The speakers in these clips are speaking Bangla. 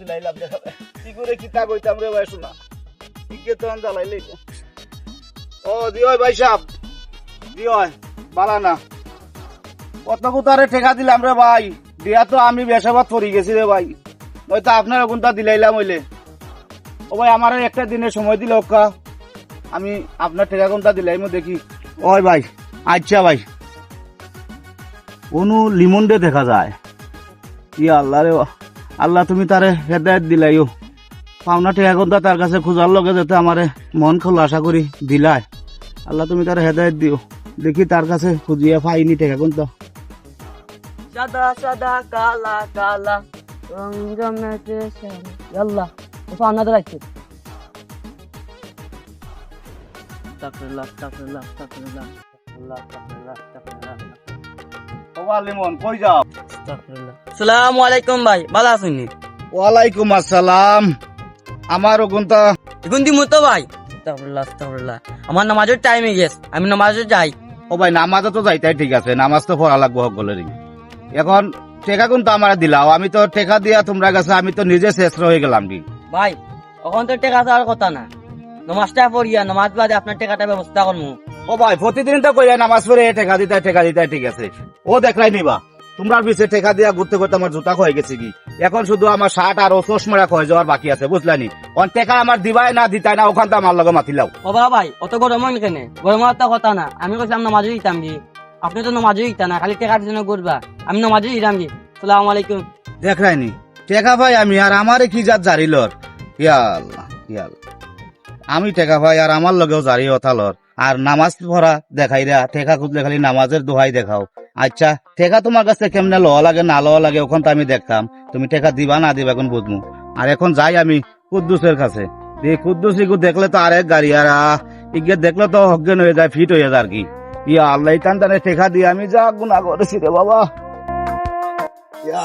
দিলাইলাম দেখা কি করে কিতা কইতাম রে ভাই, শোনা। ঠিকই তো আন্দা লাইলে ও দিওই ভাই সাহেব। দিওই বালা না। কত কোথারে ঠেকা দিলাম রে ভাই। দিয়া তো আমি বেসাবাদ পড়ি গেছি রে ভাই। নয়তো আপনার কোনটা দিলাইলাম হইলে। ও ভাই, আমার একটা দিনের সময় দিলে ওকা আমি আপনার ঠেকা কোনটা দিলাই মো দেখি। ওই ভাই আচ্ছা ভাই। অনু লিমন দে দেখা যায়। ইয়া আল্লাহ রে আল্লাহ তুমি তারে হেদায়ত দিলাইও। পাওনা ঠেকা কোনটা তার কাছে খোঁজার লগে যাতে আমারে মন খোলা আশা করি দিলাই আল্লাহ তুমি তারে হেদায়ত দিও। দেখি তার কাছে খুঁজিয়া পাইনি ঠেকা কোনটা সাদা সাদা কালা কালা আল্লাহ রাখছে কই যাও? আসসালামু আলাইকুম ভাই ভালো আছেন ওয়ালাইকুম আসসালাম। আমার মতো ভাই। আমার নামাজের টাইম গেছে আমি নামাজে যাই। ও ভাই নামাজে তো যাইতাই ঠিক আছে নামাজ তো পড়া লাগবো সকলেরই। এখন টেকা আমার দিলাও আমি তো টেকা দিয়া তোমরা কাছে আমি তো নিজে শেষ হয়ে গেলাম কি ভাই এখন তো টেকা দেওয়ার কথা না। নামাজটা পড়িয়া নামাজ বাদে আপনার টেকাটা ব্যবস্থা করব ও ভাই প্রতিদিন তো কইয়া নামাজ পড়ে টেকা দিতে টেকা দিতে ঠিক আছে। ও দেখলাই নিবা। তোমরা পিছিয়ে টেকা দিয়া ঘুরতে ঘুরতে আমার জুতা হয়ে গেছে কি? এখন শুধু আমার শার্ট আর ও চশমারা হয়ে যাওয়ার বাকি আছে বুঝলানি? অন টেকা আমার দিবাই না দিতাই না ওখান তো আমার লগে মাতিলাও ও বাবা ভাই অত গরম হয় কেন? গরমের একটা কথা না। আমি কইছিলাম নামাজে দিতাম কি আপনি তো নামাজে দিতা না খালি টেকার জন্য করবা আমি নামাজে দিতাম কি সালাম আলাইকুম। দেখলাইনি টেকা ভাই আমি আর আমারে কি জাত জারিলর ইয়া আল্লাহ ইয়া আল্লাহ। আমি টেকা ভাই আর আমার লগেও জারি অথালর আর নামাজ পড়া দেখাই রা টেকা খুঁজলে খালি নামাজের দোহাই দেখাও। আচ্ছা ঠেকা তোমার কাছে কেমনে লওয়া লাগে, না লওয়া লাগে, ওখান তো আমি দেখতাম। তুমি ঠেকা দিবা, না দিবা এখন বুঝমু? আর এখন যাই আমি কুদ্দুসের কাছে। এই কুদ্দুস ইগু দেখলে তো আরেক গাড়ি, আর ইগে দেখলে তো অজ্ঞান হয়ে যায়, ফিট হয়ে যায় আর কি। আল্লাহ টান টানে টেকা দিয়ে আমি যা গুণা করেছি রে বাবা।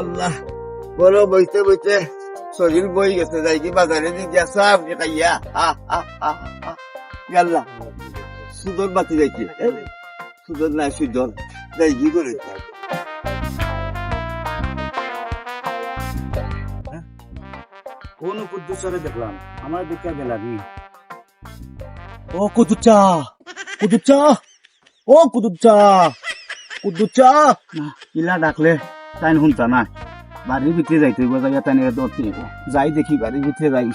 আল্লাহ বড় বইতে বইতে শরীর বই গেছে, যাই কি বাজারে দি গিয়া সব খাইয়া? সুদর বাতি যাইছে সুদর না সুদর যাই কি করে? কোন কুদ্দুসরে দেখলাম? আমার দেখে গেলানি ও কুদুচা কুদুচা ও কুদুচা কুদুচা ইলা ডাকলে তাই শুনতা না। বাড়ির ভিতরে যাইতে যাইয়া তাই দৌড়তে যাই দেখি, বাড়ির ভিতরে যাই।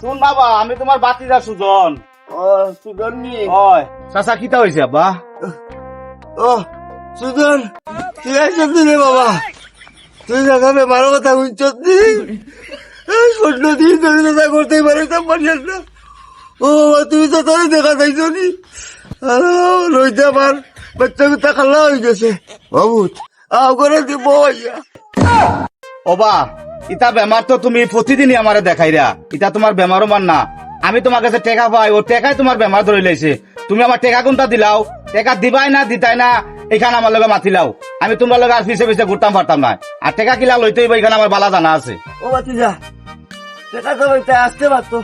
শুন বাবা আমি তোমার বাতি যা সুজন। ও সুজন নি। হয়। চাচা কিতা হয়েছে আব্বা? ও সুজন তুই আইসব রে বাবা? তুই দেখাবে ভালো কথা বুঝছত নি? ছোট্ট দিন ধরে দেখা করতেই পারে তো পারিস না। ও বাবা তুমি তো তোর দেখা যাইছ নি? রইতে আমার বাচ্চা কুত্তা খাল্লা হয়ে গেছে। বাবুত আও করে দিব ইয়া ওবা ইতা বেমার তো তুমি প্রতিদিনই আমারে দেখাই রা ইতা তোমার বেমারও মান না। আমি তোমার কাছে টেকা পাই ও টেকাই তোমার বেমার ধরে লাইছে। তুমি আমার টেকা কোনটা দিলাও? টেকা দিবাই না দিতাই না এখানে আমার লগে মাতিলাও আমি তোমার লগে আর পিছে পিছে ঘুরতাম পারতাম না। আর টেকা কিলা লইতে হইব এখানে আমার বালা জানা আছে। ও বাতিজা দেখা তো বলতে আসতে পারতো।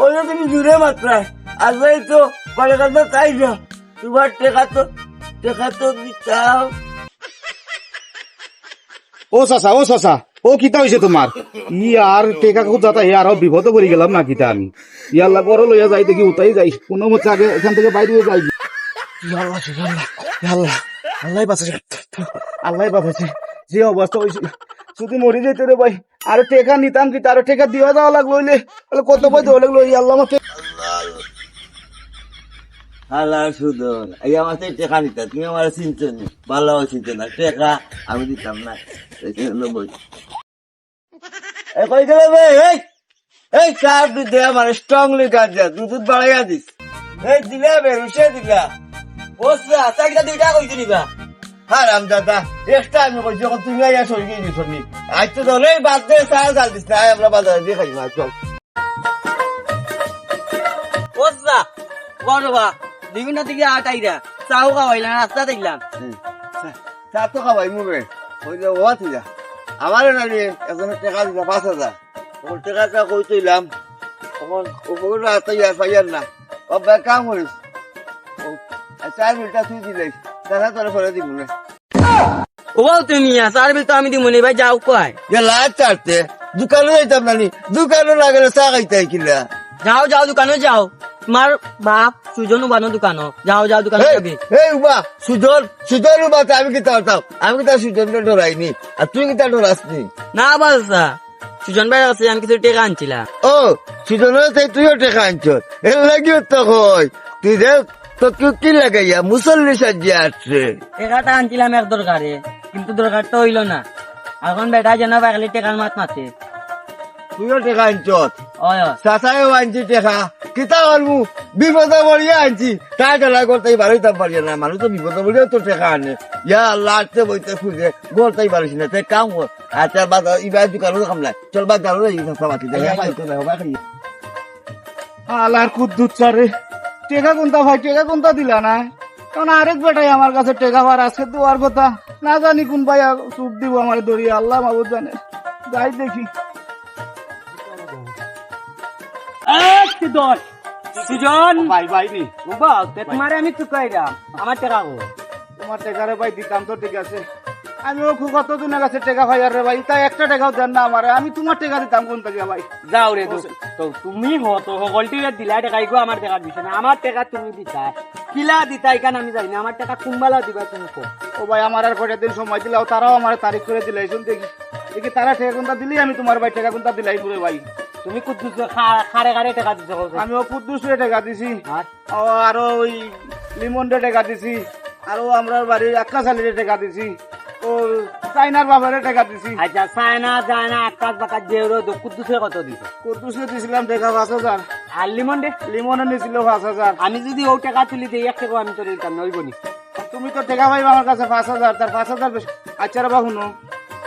ওই যে তুমি দূরে মাত্রায় আসলেই তো পরে কথা তাই না। তোমার টেকা তো টেকা তো দিতাম। ও চাচা ও চাচা। ও কিতা হয়েছে তোমার? ই আর টেকা যাতা ই আর বিপদ করে গেলাম না কিতা আমি? ইয়াল্লা বড় লইয়া যাই দেখি, উতাই যাই। কোনো মতো আগে এখান থেকে বাইরে যাই। আল্লাহ আল্লাহ আল্লাহ বাঁচাছে আল্লাহ বাঁচাছে যে অবস্থা হয়েছিল যদি মরি যেতে রে ভাই, আরও টেকা নিতাম কি তারও টেকা দেওয়া লাগল হইলে। কত পয় দেওয়া লাগল? আল্লাহ আমাকে হালা সুদন এই আমার টেকা নিতা তুমি আমার চিনছো নি ভালো চিনছো না, টেকা আমি দিতাম না, এই কই গেলে বে, এই এই চাপ দি দে আমার স্ট্রংলি কাজ যা দুধ দুধ বাড়াইয়া দিস? এই দিলা বে, রুশে দিলা। বসরা চাকরিটা দুইটা কইতে নিবা হারাম দাদা এক্সট্রা আমি কই যখন তুমি আইয়া গিয়ে দিছ নি আজ তো ধরে বাদ দে সারা জাল দিস না আমরা বাজারে দিয়ে খাই না চল। বসরা বড়বা বিভিন্ন দিকে আটাইরা চাও খাওয়াইলাম রাস্তা দেখলাম চা তো খাবাই মুবে ওই যে ও থিলা আমার নানি এখন টাকা দিলা পাঁচ হাজার। তখন টাকাটা কই তুইলাম তখন উপরে রাস্তা ইয়ার পাইয়ার না। ও ব্যাগ কাম করিস। চার মিনিটটা তুই দিলে। দেখা তোরে ফেলে দিব না। ও তুমি চার বিল তো আমি দিব নি ভাই যাও কয়। যে লাইট চাটতে। দোকানে যাইতাম নানি দোকানে লাগালে চা খাইতে কিলা। যাও যাও দোকানে যাও। তোমার বাপ সুজন বানো দোকানো যাও যাও দোকানে যাবি। এই উবা সুজন সুজন উবা তো আমি কি তাও আমি কি তার সুজনটা ডরাইনি? আর তুই কি তার ডরাসনি? না বালসা সুজন ভাই আছে আমি কিছু টেকা আনছিলাম। ও সুজনের তাই তুইও টেকা আনছ এর লাগিও তো কই? তুই দেখ তো তুই কি লাগাইয়া? মুসল্লি সাজিয়ে আসছে। টেকাটা আনছিলাম এক দরকারে কিন্তু দরকারটা হইল না। এখন বেটা যেন পাগলি টেকার মাত মাতে। তুইও টেকা আনছ। চাচাইও আনছি টেকা। কিতা করব বিপদে বলিয়ে আনছি। তাই টেলা করতেই পারিতাম পারি না মানুষ তো বিপদে বলিও তো টেকা আনে। ইয়া লাটতে বইতে খুঁজে গড়তেই পারিস না তাই কাম কর। আচ্ছা বাদ ইবার দোকানে কামলাই চল বাকি দেয় আলার কুদ্দুত চারে টেকা কোনটা ভাই, টেকা কোনটা দিলা না। কারণ আরেক বেটাই আমার কাছে টেকা পার আজকে দেওয়ার কথা। না জানি কোন ভাই চুপ দিব আমার দড়িয়ে আল্লাহ মাবুদ জানে। যাই দেখি। সুজন ভাই ভাই নি তোমারে আমি তো কইরাম আমার টেকা গো। তোমার টেকারে ভাই দিতাম তো ঠিক আছে। আমিও খুব কত দিনের কাছে টেকা ভাই আর রে ভাই তাই একটা টাকাও দেন না আমারে। আমি তোমার টেকা দিতাম কোন থেকে ভাই? যাও রে তো তুমি হতো সকলটি দিলা টেকা ইগো আমার টেকা দিছে না। আমার টেকা তুমি দিতা কিলা দিতা এখানে আমি জানি না। আমার টেকা কুম্বালা দিবা তুমি কো। ও ভাই আমার আর কয়টা দিন সময় দিলাও তারাও আমার তারিখ করে দিলাই শুন দেখি। দেখি তারা টেকা কোনটা দিলি আমি তোমার ভাই টেকা কোনটা দিলাই পুরে ভাই। তুমি কুদ্দুস খারে খারে টেকা দিছো কইছো। আমি ও কুদ্দুসে টাকা দিছি। আর? ও আরও ওই লিমন ডে টাকা দিছি। আরও আমরা বাড়ির আক্কা শালিরে টাকা দিছি। ও চাইনার বাবারে টাকা দিছি। আচ্ছা সায়না জায়না আকাশ বাকাশ দো কুদ্দুসে কত দিছো? কুদ্দুসে দিছিলাম টাকা পাঁচ হাজার। আর লিমন দে লিমনে নিছিল পাঁচ হাজার। আমি যদি ও টাকা তুলি দিই এক টাকা আমি তোর দিতাম না ওইবনি তুমি তো টাকা পাইবা আমার কাছে পাঁচ হাজার তার পাঁচ হাজার আচ্ছা রে বা শুনো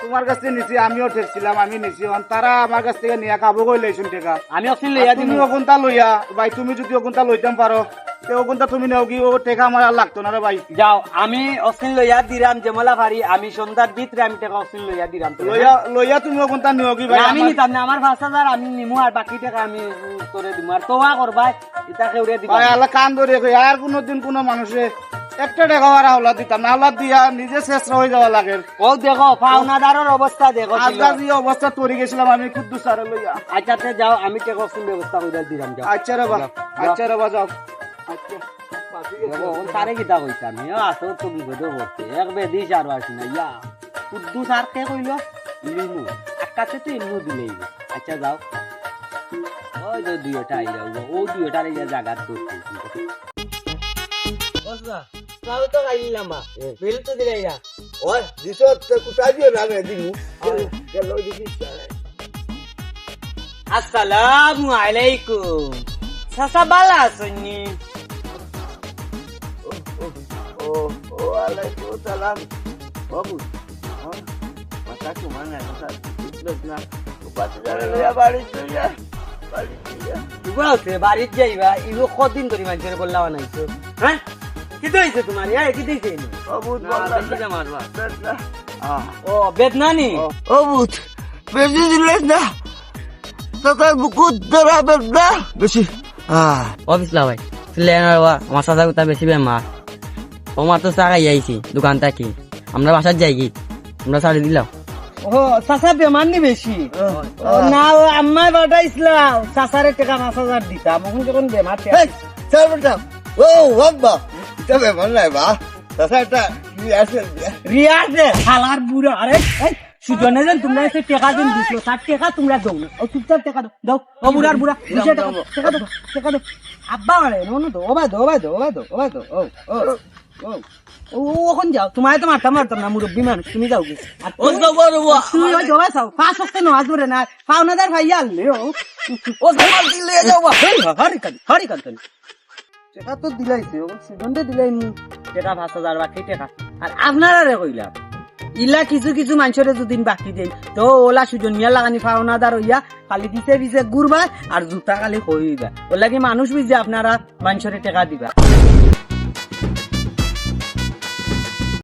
তোমার কাছ থেকে নিছি আমিও ঠেকছিলাম আমি নিছি। তারা আমার কাছ থেকে নিয়ে খাব কই লাইছুন টাকা আমি অক্সিন লইয়া তুমি ওগুনটা লইয়া ভাই তুমি যদি ওগুনটা লইতাম পারো তে ওগুনটা তুমি নেও কি ও টাকা আমার আর লাগতো না রে ভাই। যাও আমি অক্সিন লইয়া দিরাম যেমলা পারি আমি সন্ধ্যার ভিতরে আমি টাকা অক্সিন লইয়া দিরাম লইয়া লইয়া তুমি ওগুনটা নিও কি ভাই আমি নিতাম না আমার পাঁচ হাজার আমি নিমু আর বাকি টাকা আমি তোরে দিমু। আর তোয়া করবাই ইটা কেউরে দিবা। ভাই আল্লাহ কান ধরে কই আর কোনোদিন কোনো মানুষে একটা টাকা আর হলা দিতাম না। দিয়া নিজে শেষ হয়ে যাওয়া লাগে। ও দেখো পাওনাদারের অবস্থা দেখো ছিল। আজকাল যে অবস্থা তৈরি গেছিলাম আমি খুদ্দু সারে লইয়া। আচ্ছা তে যাও আমি টাকা অক্সিন ব্যবস্থা করে দিলাম যাও। আচ্ছা রে বা যাও, আচ্ছা রে বা যাও। আচ্ছা ওন তারে কিতা আমি? ও আসো তো বিপদে পড়তে এক বেদি চার আসি না ইয়া। কুদ্দু সার কে কইল? লিমু আকাশে তো ইনু দিলেই। আচ্ছা যাও। ওই তো দুইটা আই যাও ও দুইটা আই যা জায়গা করতে বসবা তাও তো গাইলাম বা বিল তো দিলাই যা ওই দিছত কোথায় দিয়ে না দিনু দিছিস আসসালামু আলাইকুম সাসা বালা আসনি ও ও আলাইকুম সালাম বাবু মাথা কুমার না কথা বুঝলো না বাচ্চা যারা লইয়া বাড়ি যাইবা ইগো কদিন করি মানুষের বললা বানাইছো হ্যাঁ কি হইছে তোমার কি হইছে বাবু মারবা ও বেদনানি? ও বেশি দিলেন না। তোর বুকুত ধরা বেদনা। বেশি। অফিস লাভাই প্লেন আমার সাথে কথা বেশি বেমার ও মাত্র চাকাই আইছি দোকান থাকি আমরা বাসার যাই কি আমরা ছাড়ি দিলাম। ও চাচা বেমার নি বেশি না চাচারে টাকা পাঁচ হাজার দিতাম এখন যখন বেমার এই চল বেটা ও বাবা এটা বেমান নাই বা তাছা এটা কি আছে রিয়াজ দে হালার বুড়া আরে এই সুজনে যেন তোমরা এসে টাকা দিন দিছো তার টাকা তোমরা দাও না ও চুপচাপ টাকা দাও দাও ও বুড়ার বুড়া দিছে টাকা টাকা দাও টাকা দাও আব্বা মানে নো তো ওবা দো ওবা দো ওবা দো ওবা দো ও ও ও ও ওখন যাও তোমায় তো মারতাম মারতাম না মুরব্বী মানুষ তুমি যাও কি আর তুমি তুমি ওই জবা চাও পাঁচ হপ্তাহ নয় ধরে না পাওনাদার ভাইয়া আনলে ও ও জমা দিলে যাও বা হরি কান হরি কান তো দিলাইছে দিলাই নি। পাঁচ হাজার বাকি টাকা আর আপনারা রে কইলাম ইলা কিছু কিছু মানুষের দুদিন বাকি দেই। তো ওলা সুজন মিয়া লাগানি ফাওনাদার হইয়া খালি দিছে দিছে ঘুরবা আর জুতা খালি হইবা ওলা কি মানুষ বুঝছে আপনারা মানুষের টেকা দিবা।